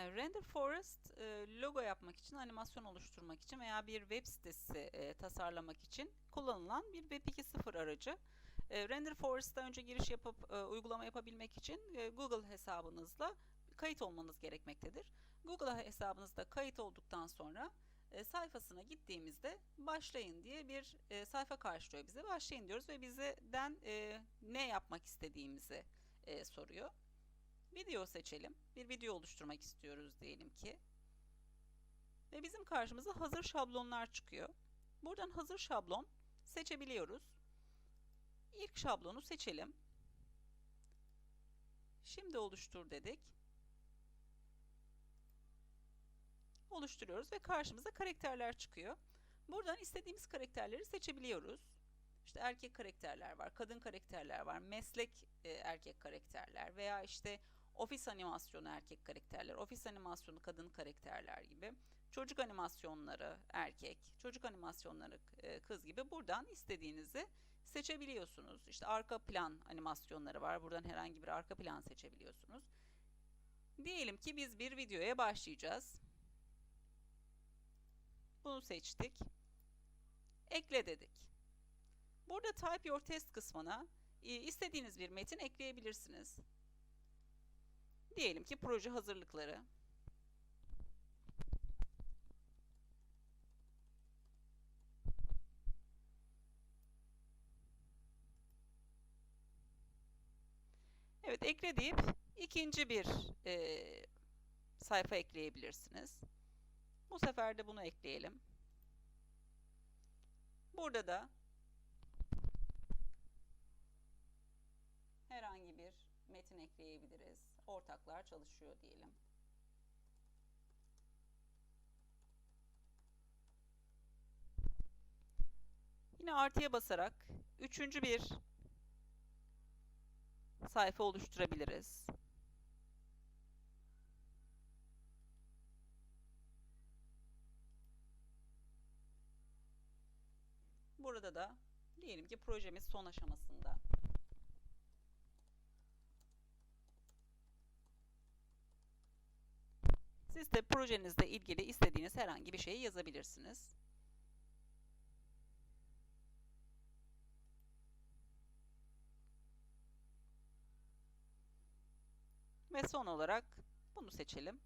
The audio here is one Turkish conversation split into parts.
E, Render Forest e, logo yapmak için, animasyon oluşturmak için veya bir web sitesi e, tasarlamak için kullanılan bir Web 2.0 aracı. Render Forest'a önce giriş yapıp uygulama yapabilmek için Google hesabınızla kayıt olmanız gerekmektedir. Google hesabınızda kayıt olduktan sonra sayfasına gittiğimizde başlayın diye bir sayfa karşılıyor bize. Başlayın diyoruz ve bizden ne yapmak istediğimizi soruyor. Video seçelim. Bir video oluşturmak istiyoruz diyelim ki. Ve bizim karşımıza hazır şablonlar çıkıyor. Buradan hazır şablon seçebiliyoruz. İlk şablonu seçelim. Şimdi oluştur dedik. Oluşturuyoruz ve karşımıza karakterler çıkıyor. Buradan istediğimiz karakterleri seçebiliyoruz. İşte erkek karakterler var, kadın karakterler var, meslek e, erkek karakterler veya işte ofis animasyonu erkek karakterler, ofis animasyonu kadın karakterler gibi, çocuk animasyonları erkek, çocuk animasyonları e, kız gibi buradan istediğinizi seçebiliyorsunuz. İşte arka plan animasyonları var. Buradan herhangi bir arka plan seçebiliyorsunuz. Diyelim ki biz bir videoya başlayacağız. Bunu seçtik. Ekle dedik. Burada Type Your Test kısmına e, istediğiniz bir metin ekleyebilirsiniz. Diyelim ki proje hazırlıkları. Evet ekle deyip ikinci bir e, sayfa ekleyebilirsiniz. Bu sefer de bunu ekleyelim. Burada da herhangi bir metin ekleyebiliriz. Ortaklar çalışıyor diyelim. Yine artıya basarak üçüncü bir sayfa oluşturabiliriz. Burada da diyelim ki projemiz son aşamasında. Siz de projenizle ilgili istediğiniz herhangi bir şeyi yazabilirsiniz. Ve son olarak bunu seçelim.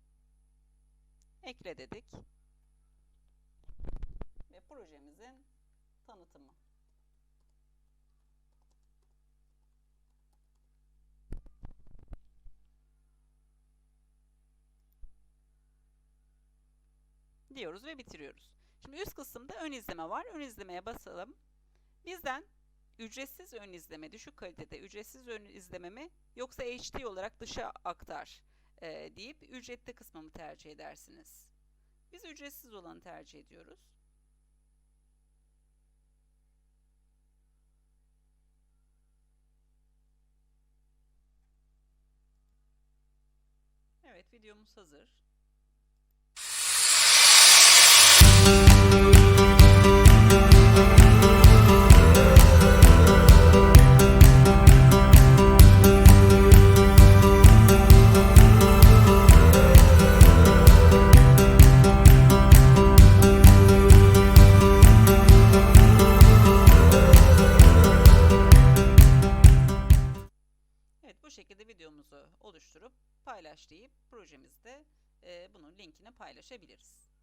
Ekle dedik. Ve projemizin tanıtımı. Diyoruz ve bitiriyoruz. Şimdi üst kısımda ön izleme var. Ön izlemeye basalım. Bizden ücretsiz ön izleme, düşük kalitede ücretsiz ön izleme mi yoksa HD olarak dışa aktar e, deyip ücretli kısmımı tercih edersiniz. Biz ücretsiz olanı tercih ediyoruz. Evet videomuz hazır. Videomuzu oluşturup paylaş deyip projemizde e, bunun linkini paylaşabiliriz.